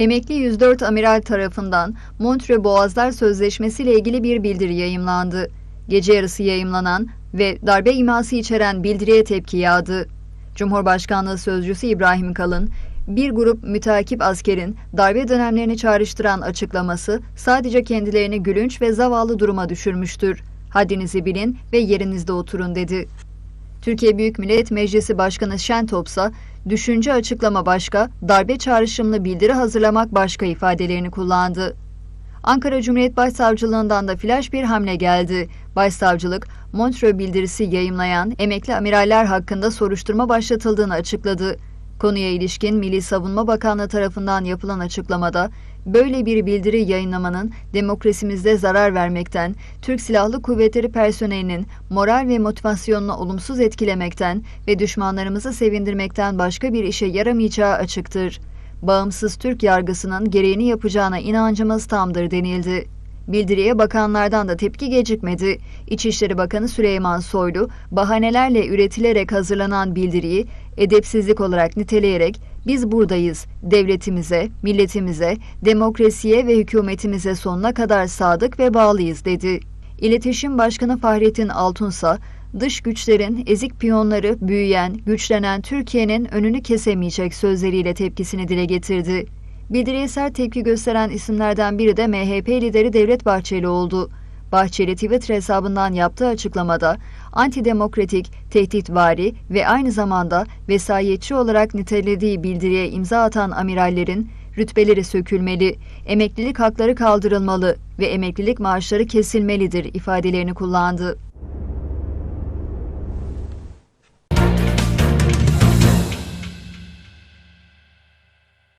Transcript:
Emekli 104 amiral tarafından Montreux Boğazlar Sözleşmesi ile ilgili bir bildiri yayımlandı. Gece yarısı yayımlanan ve darbe iması içeren bildiriye tepki yağdı. Cumhurbaşkanlığı Sözcüsü İbrahim Kalın, bir grup mütakip askerin darbe dönemlerini çağrıştıran açıklaması sadece kendilerini gülünç ve zavallı duruma düşürmüştür. Haddinizi bilin ve yerinizde oturun dedi. Türkiye Büyük Millet Meclisi Başkanı Şentop ise düşünce açıklama başka, darbe çağrışımlı bildiri hazırlamak başka ifadelerini kullandı. Ankara Cumhuriyet Başsavcılığından da flash bir hamle geldi. Başsavcılık, Montreux bildirisi yayımlayan emekli amiraller hakkında soruşturma başlatıldığını açıkladı. Konuya ilişkin Milli Savunma Bakanlığı tarafından yapılan açıklamada, böyle bir bildiri yayınlamanın demokrasimizde zarar vermekten, Türk Silahlı Kuvvetleri personelinin moral ve motivasyonunu olumsuz etkilemekten ve düşmanlarımızı sevindirmekten başka bir işe yaramayacağı açıktır. Bağımsız Türk yargısının gereğini yapacağına inancımız tamdır denildi. Bildiriye bakanlardan da tepki gecikmedi. İçişleri Bakanı Süleyman Soylu, bahanelerle üretilerek hazırlanan bildiriyi edepsizlik olarak niteleyerek biz buradayız, devletimize, milletimize, demokrasiye ve hükümetimize sonuna kadar sadık ve bağlıyız dedi. İletişim Başkanı Fahrettin Altunsa, dış güçlerin ezik piyonları büyüyen, güçlenen Türkiye'nin önünü kesemeyecek sözleriyle tepkisini dile getirdi. Bildiriye sert tepki gösteren isimlerden biri de MHP lideri Devlet Bahçeli oldu. Bahçeli Twitter hesabından yaptığı açıklamada antidemokratik, tehditvari ve aynı zamanda vesayetçi olarak nitelediği bildiriye imza atan amirallerin rütbeleri sökülmeli, emeklilik hakları kaldırılmalı ve emeklilik maaşları kesilmelidir ifadelerini kullandı.